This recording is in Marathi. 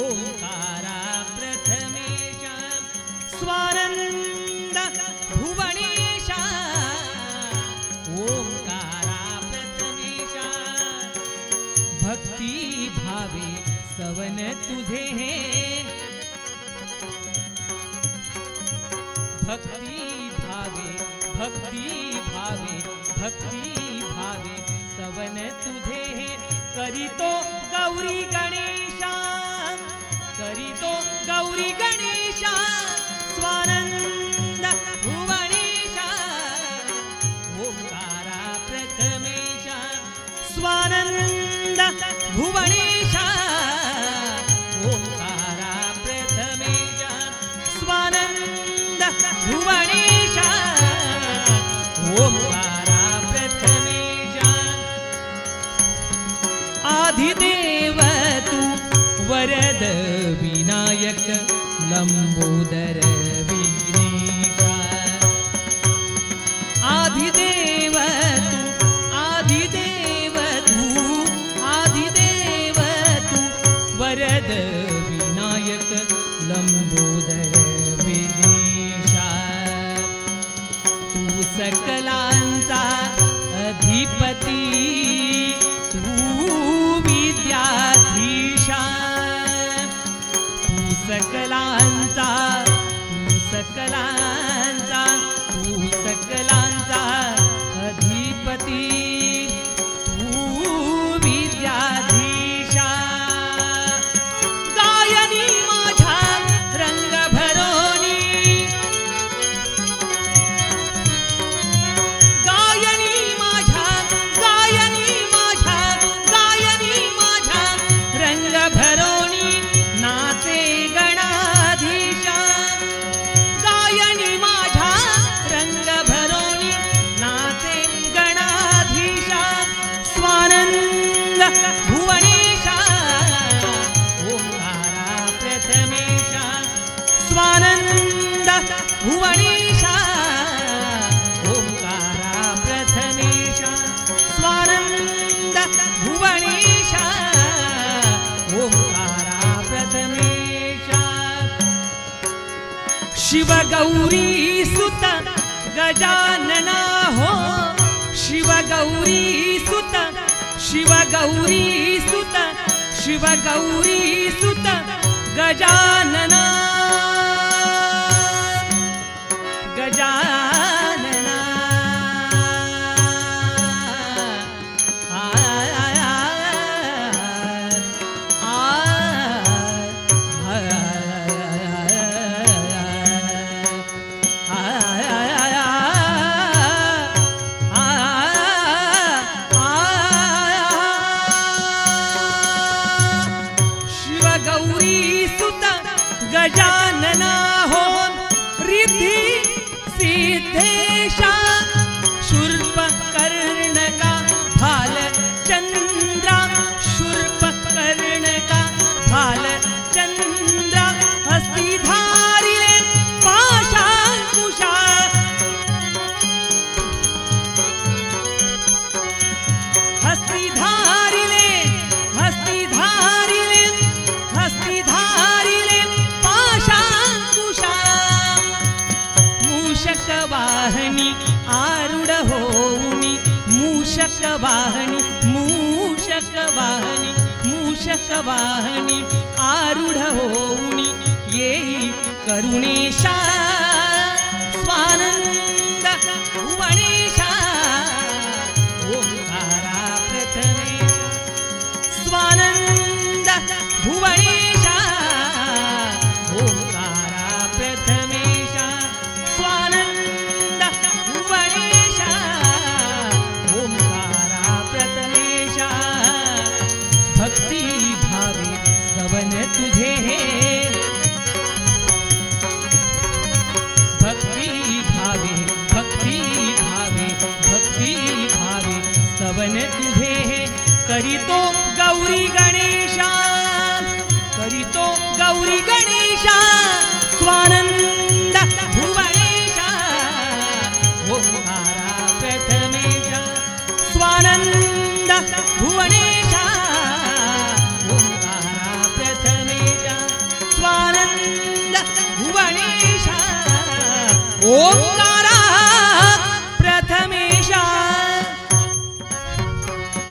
ओंकारा ओंकारा भक्ती भावे सवन तुझे भक्ती भावे भक्ती भावे भक्ती करीतो गौरी गणेशा करीतो गौरी गणेशा स्वानंद भुवनेशा ओंकारा प्रथमेशा स्वानंद भुवनेशा ओंकारा प्रथमेशा स्वानंद भुवनेशा वरद विनायक लंबोदर विघ्नेशा आदिदेव तू आदिदेव तू आधिदेव तू वरद विनायक लंबोदर। शिवगौरी सुत गजानना हो। शिवगौरी सुत शिवगौरी सुत शिवगौरी सुत गजानना। गजा गजानना हो रिद्धी मूषक आरूढ होऊनी येई करुणेशा स्वानंद भुवनेशा ओंकारा प्रथमेशा स्वानंद भुवनेशा। करीतो गौरी गणेशा करीतो गौरी गणेशा स्वानंद भुवनेशा ओंकारा प्रथमेशा भुवनेशा ओंकारा प्रथमेशा स्वानंद